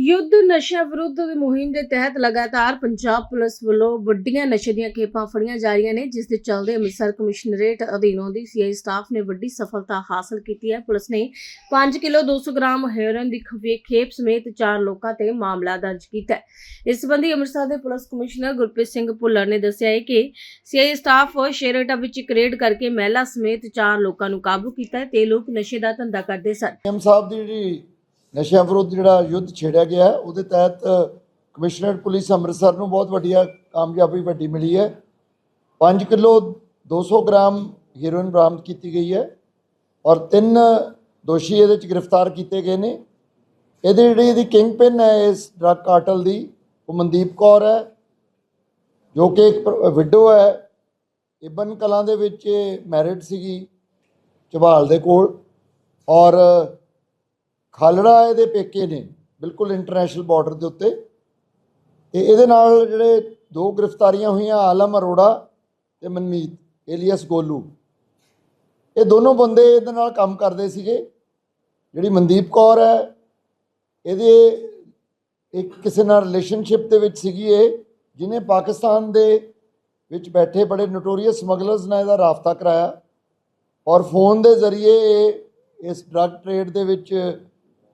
ਯੁੱਧ ਨਸ਼ਾ ਵਿਰੁੱਧ ਮੁਹਿੰਮ ਦੇ ਤਹਿਤ ਲਗਾਤਾਰ ਪੰਜਾਬ ਪੁਲਿਸ ਵੱਲੋਂ ਵੱਡੀਆਂ ਨਸ਼ੇ ਦੀਆਂ ਖੇਪਾਂ ਫੜੀਆਂ ਜਾ ਰਹੀਆਂ ਨੇ, ਜਿਸ ਦੇ ਚੱਲਦੇ ਅੰਮ੍ਰਿਤਸਰ ਕਮਿਸ਼ਨਰੇਟ ਅਧੀਨ ਦੀ ਸੀਆਈ ਸਟਾਫ ਨੇ ਵੱਡੀ ਸਫਲਤਾ ਹਾਸਲ ਕੀਤੀ ਹੈ। ਪੁਲਿਸ ਨੇ 5 ਕਿਲੋ 200 ਗ੍ਰਾਮ ਹੈਰੋਇਨ ਦੀ ਖੇਪ ਸਮੇਤ ਚਾਰ ਲੋਕਾਂ ਤੇ ਮਾਮਲਾ ਦਰਜ ਕੀਤਾ ਹੈ। ਇਸ ਸੰਬੰਧੀ ਅੰਮ੍ਰਿਤਸਰ ਦੇ ਪੁਲਿਸ ਕਮਿਸ਼ਨਰ ਗੁਰਪ੍ਰੀਤ ਸਿੰਘ ਭੁੱਲਰ ਨੇ ਦੱਸਿਆ ਹੈ ਕਿ ਸੀਆਈ ਸਟਾਫ ਸ਼ੇਰੇਟਾ ਵਿੱਚ ਇੱਕ ਰੇਡ ਕਰਕੇ ਮਹਿਲਾ ਸਮੇਤ ਚਾਰ ਲੋਕਾਂ ਨੂੰ ਕਾਬੂ ਕੀਤਾ ਹੈ ਤੇ ਲੋਕ ਨਸ਼ੇ ਦਾ ਧੰਦਾ ਕਰਦੇ ਸਨ। ਐਮ ਸਾਹਿਬ ਦੀ ਜਿਹੜੀ ਨਸ਼ਿਆਂ ਵਿਰੁੱਧ ਜਿਹੜਾ ਯੁੱਧ ਛੇੜਿਆ ਗਿਆ ਉਹਦੇ ਤਹਿਤ ਕਮਿਸ਼ਨਰੇਟ ਪੁਲਿਸ ਅੰਮ੍ਰਿਤਸਰ ਨੂੰ ਬਹੁਤ ਵੱਡੀਆ ਕਾਮਯਾਬੀ ਵੱਡੀ ਮਿਲੀ ਹੈ। 5 ਕਿਲੋ 200 ਗ੍ਰਾਮ ਹੀਰੋਇਨ ਬਰਾਮਦ ਕੀਤੀ ਗਈ ਹੈ ਔਰ ਤਿੰਨ ਦੋਸ਼ੀ ਇਹਦੇ ਚ ਗ੍ਰਿਫਤਾਰ ਕੀਤੇ ਗਏ ਨੇ। ਇਹਦੇ ਜਿਹੜੀ ਇਹਦੀ ਕਿੰਗ ਪਿਨ ਹੈ, ਇਸ ਡਰਗ ਕਾਰਟਲ ਦੀ, ਉਹ ਮਨਦੀਪ ਕੌਰ ਹੈ, ਜੋ ਕਿ ਇੱਕ ਵਿਡੋ ਹੈ। ਇਬਨ ਕਲਾਂ ਦੇ ਵਿੱਚ ਮੈਰਿਡ ਸੀਗੀ ਝਬਾਲ ਦੇ ਕੋਲ ਔਰ ਖਾਲੜਾ ਇਹਦੇ ਪੇਕੇ ਨੇ, ਬਿਲਕੁਲ ਇੰਟਰਨੈਸ਼ਨਲ ਬਾਰਡਰ ਦੇ ਉੱਤੇ। ਤੇ ਇਹਦੇ ਨਾਲ ਜਿਹੜੇ ਦੋ ਗ੍ਰਿਫਤਾਰੀਆਂ ਹੋਈਆਂ, ਆਲਮ ਅਰੋੜਾ ਤੇ ਮਨਮੀਤ, ਏਲੀਅਸ ਗੋਲੂ। ਇਹ ਦੋਨੋਂ ਬੰਦੇ ਇਹਦੇ ਨਾਲ ਕੰਮ ਕਰਦੇ ਸੀਗੇ। ਜਿਹੜੀ ਮਨਦੀਪ ਕੌਰ ਹੈ, ਇਹਦੇ ਇੱਕ ਕਿਸੇ ਨਾਲ ਰਿਲੇਸ਼ਨਸ਼ਿਪ ਦੇ ਵਿੱਚ ਸੀਗੀ ਇਹ, ਜਿਹਨੇ ਪਾਕਿਸਤਾਨ ਦੇ ਵਿੱਚ ਬੈਠੇ ਬੜੇ ਨੋਟੋਰੀਅਸ ਸਮਗਲਰਸ ਨਾਲ ਇਹਦਾ ਰਾਬਤਾ ਕਰਾਇਆ। ਔਰ ਫੋਨ ਦੇ ਜ਼ਰੀਏ ਇਹ ਇਸ ਡਰੱਗ ਟ੍ਰੇਡ ਦੇ ਵਿੱਚ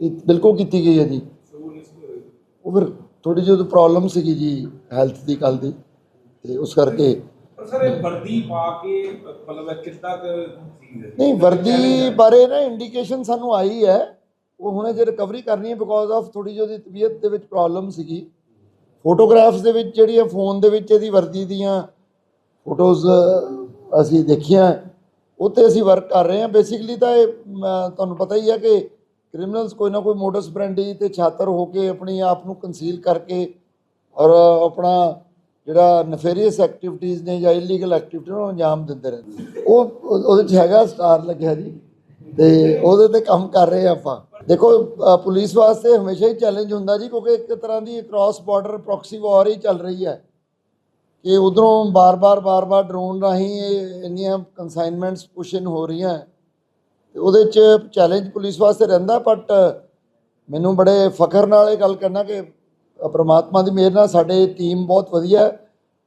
ਇਹ ਬਿਲਕੁਲ ਕੀਤੀ ਗਈ ਹੈ ਜੀ। ਉਹ ਫਿਰ ਥੋੜੀ ਜਿਹੀ ਪ੍ਰੋਬਲਮ ਸੀਗੀ ਜੀ ਹੈਲਥ ਦੀ ਕੱਲ ਦੀ ਤੇ ਉਸ ਕਰਕੇ ਪਰ ਸਰ ਇਹ ਵਰਦੀ ਪਾ ਕੇ ਮਤਲਬ ਕਿੱਦਾਂ ਨਹੀਂ ਵਰਦੀ ਬਾਰੇ ਨਾ ਇੰਡੀਕੇਸ਼ਨ ਸਾਨੂੰ ਆਈ ਹੈ। ਉਹ ਹੁਣੇ ਜੇ ਰਿਕਵਰੀ ਕਰਨੀ ਹੈ ਬਿਕੋਜ਼ ਆਫ ਥੋੜੀ ਜਿਹੀ ਉਹਦੀ ਤਬੀਅਤ ਦੇ ਵਿੱਚ ਪ੍ਰੋਬਲਮ ਸੀਗੀ। ਫੋਟੋਗ੍ਰਾਫਸ ਦੇ ਵਿੱਚ ਜਿਹੜੀ ਹੈ ਫੋਨ ਦੇ ਵਿੱਚ ਇਹਦੀ ਵਰਦੀ ਦੀਆਂ ਫੋਟੋਜ਼ ਅਸੀਂ ਦੇਖੀਆਂ। ਉਹ 'ਤੇ ਅਸੀਂ ਵਰਕ ਕਰ ਰਹੇ ਹਾਂ। ਬੇਸਿਕਲੀ ਤਾਂ ਇਹ ਤੁਹਾਨੂੰ ਪਤਾ ਹੀ ਹੈ ਕਿ ਕ੍ਰਿਮੀਨਲਸ ਕੋਈ ਨਾ ਕੋਈ ਮੋਡਸ ਬ੍ਰੈਂਡੀ ਤੇ ਛਾਤਰ ਹੋ ਕੇ ਆਪਣੀ ਆਪ ਨੂੰ ਕੰਸੀਲ ਕਰਕੇ ਔਰ ਆਪਣਾ ਜਿਹੜਾ ਨਫੇਰੀਅਸ ਐਕਟੀਵਿਟੀਜ਼ ਨੇ ਜਾਂ ਇਲੀਗਲ ਐਕਟੀਵਿਟੀ ਨੂੰ ਅੰਜਾਮ ਦਿੰਦੇ ਰਹਿੰਦੇ ਉਹ ਉਹਦੇ 'ਚ ਹੈਗਾ ਸਟਾਰ ਲੱਗਿਆ ਜੀ ਤੇ ਉਹਦੇ ਤੇ ਕੰਮ ਕਰ ਰਹੇ ਹਾਂ ਆਪਾਂ। ਦੇਖੋ ਪੁਲਿਸ ਵਾਸਤੇ ਹਮੇਸ਼ਾ ਹੀ ਚੈਲੰਜ ਹੁੰਦਾ ਜੀ ਕਿਉਂਕਿ ਇੱਕ ਤਰ੍ਹਾਂ ਦੀ ਕ੍ਰਾਸ ਬਾਰਡਰ ਪ੍ਰੋਕਸੀ ਵਾਰ ਹੀ ਚੱਲ ਰਹੀ ਹੈ। ਕਿ ਉਧਰੋਂ ਬਾਰ-ਬਾਰ ਬਾਰ-ਬਾਰ ਡਰੋਨ ਰਾਹੀਂ ਇਹ ਇੰਨੀਆਂ ਕਨਸਾਈਨਮੈਂਟਸ ਪੁਸ਼ ਇਨ ਹੋ ਰਹੀਆਂ। ਉਹਦੇ 'ਚ ਚੈਲੰਜ ਪੁਲਿਸ ਵਾਸਤੇ ਰਹਿੰਦਾ ਬਟ ਮੈਨੂੰ ਬੜੇ ਫਖਰ ਨਾਲ ਇਹ ਗੱਲ ਕਰਨਾ ਕਿ ਪ੍ਰਮਾਤਮਾ ਦੀ ਮਿਹਰ ਨਾਲ ਸਾਡੇ ਟੀਮ ਬਹੁਤ ਵਧੀਆ ਹੈ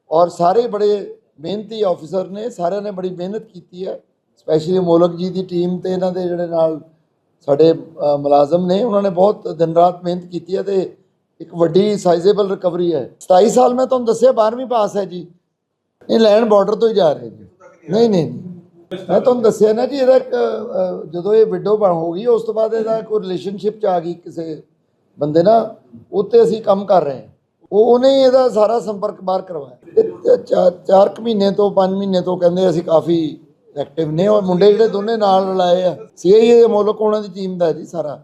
ਔਰ ਸਾਰੇ ਬੜੇ ਮਿਹਨਤੀ ਆਫੀਸਰ ਨੇ, ਸਾਰਿਆਂ ਨੇ ਬੜੀ ਮਿਹਨਤ ਕੀਤੀ ਹੈ ਸਪੈਸ਼ਲੀ ਮੋਲਕ ਜੀ ਦੀ ਟੀਮ ਤੇ ਇਹਨਾਂ ਦੇ ਜਿਹੜੇ ਨਾਲ ਸਾਡੇ ਮੁਲਾਜ਼ਮ ਨੇ, ਉਹਨਾਂ ਨੇ ਬਹੁਤ ਦਿਨ ਰਾਤ ਮਿਹਨਤ ਕੀਤੀ ਹੈ ਤੇ ਇੱਕ ਵੱਡੀ ਸਾਈਜ਼ੇਬਲ ਰਿਕਵਰੀ ਹੈ। 27 ਸਾਲ ਮੈਂ ਤੁਹਾਨੂੰ ਦੱਸਿਆ 12ਵੀਂ ਪਾਸ ਹੈ ਜੀ। ਇਹ ਲੈਂਡ ਬਾਰਡਰ ਤੋਂ ਹੀ ਜਾ ਰਹੇ ਜੀ ਨਹੀਂ ਨਹੀਂ ਨਹੀਂ। ਮੈਂ ਤੁਹਾਨੂੰ ਦੱਸਿਆ ਨਾ ਜੀ ਇਹਦਾ ਇੱਕ, ਜਦੋਂ ਇਹ ਵਿਡੋ ਬਣ ਹੋ ਗਈ ਉਸ ਤੋਂ ਬਾਅਦ ਇਹਦਾ ਕੋਈ ਰਿਲੇਸ਼ਨਸ਼ਿਪ ਚ ਆ ਗਈ ਕਿਸੇ ਬੰਦੇ ਨਾਲ ਉੱਤੇ ਅਸੀਂ ਕੰਮ ਕਰ ਰਹੇ ਹਾਂ। ਉਹ ਉਹਨੇ ਇਹਦਾ ਸਾਰਾ ਸੰਪਰਕ ਬਾਹਰ ਕਰਵਾਇਆ। ਚਾਰ ਕੁ ਮਹੀਨੇ ਤੋਂ 5 ਮਹੀਨੇ ਤੋਂ ਕਹਿੰਦੇ ਅਸੀਂ ਕਾਫੀ ਐਕਟਿਵ ਨੇ ਉਹ ਮੁੰਡੇ ਜਿਹੜੇ ਦੋਨੇ ਨਾਲ ਰਲਾਏ ਆ। ਸੀਆਈਏ ਦੇ ਮੁਲਕ ਉਹਨਾਂ ਦੀ ਟੀਮ ਦਾ ਜੀ ਸਾਰਾ।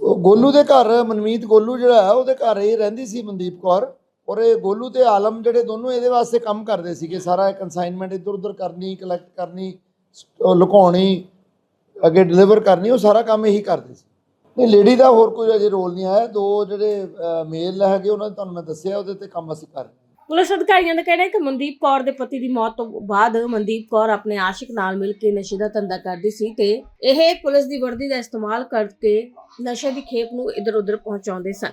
ਉਹ ਗੋਲੂ ਦੇ ਘਰ ਮਨਮੀਤ ਗੋਲੂ ਜਿਹੜਾ ਉਹਦੇ ਘਰ ਇਹ ਰਹਿੰਦੀ ਸੀ ਮਨਦੀਪ ਕੌਰ। ਔਰ ਇਹ ਗੋਲੂ ਤੇ ਆਲਮ ਜਿਹੜੇ ਦੋਨੋਂ ਇਹਦੇ ਵਾਸਤੇ ਕੰਮ ਕਰਦੇ ਸੀਗੇ। ਸਾਰਾ ਕਨਸਾਈਨਮੈਂਟ ਇੱਧਰ ਉੱਧਰ ਕਰਨੀ ਕਲੈਕਟ ਕਰਨੀ ਲੁਕਾਉਣੀ, ਅੱਗੇ ਡਿਲੀਵਰ ਕਰਨੀ, ਉਹ ਸਾਰਾ ਕੰਮ ਇਹੀ ਕਰਦੇ ਸੀ। ਨਹੀਂ ਲੇਡੀ ਦਾ ਹੋਰ ਕੋਈ ਅਜੇ ਰੋਲ ਨਹੀਂ ਆਇਆ। ਦੋ ਜਿਹੜੇ ਮੇਲ ਹੈਗੇ, ਉਹਨਾਂ ਦੇ ਤੁਹਾਨੂੰ ਮੈਂ ਦੱਸਿਆ, ਉਹਦੇ ਤੇ ਕੰਮ ਅਸੀਂ ਕਰ ਰਹੇ ਪੁਲਿਸ ਅਧਿਕਾਰੀਆਂ ਦਾ ਕਹਿਣਾ ਹੈ ਕਿ ਮਨਦੀਪ ਕੌਰ ਦੇ ਪਤੀ ਦੀ ਮੌਤ ਤੋਂ ਬਾਅਦ ਮਨਦੀਪ ਕੌਰ ਆਪਣੇ ਆਸ਼ਿਕ ਨਾਲ ਮਿਲ ਕੇ ਨਸ਼ੇ ਦਾ ਧੰਦਾ ਕਰਦੀ ਸੀ ਤੇ ਇਹ ਪੁਲਿਸ ਦੀ ਵਰਦੀ ਦਾ ਇਸਤੇਮਾਲ ਕਰਕੇ ਨਸ਼ੇ ਦੀ ਖੇਪ ਨੂੰ ਇਧਰ ਉਧਰ ਪਹੁੰਚਾਉਂਦੇ ਸਨ।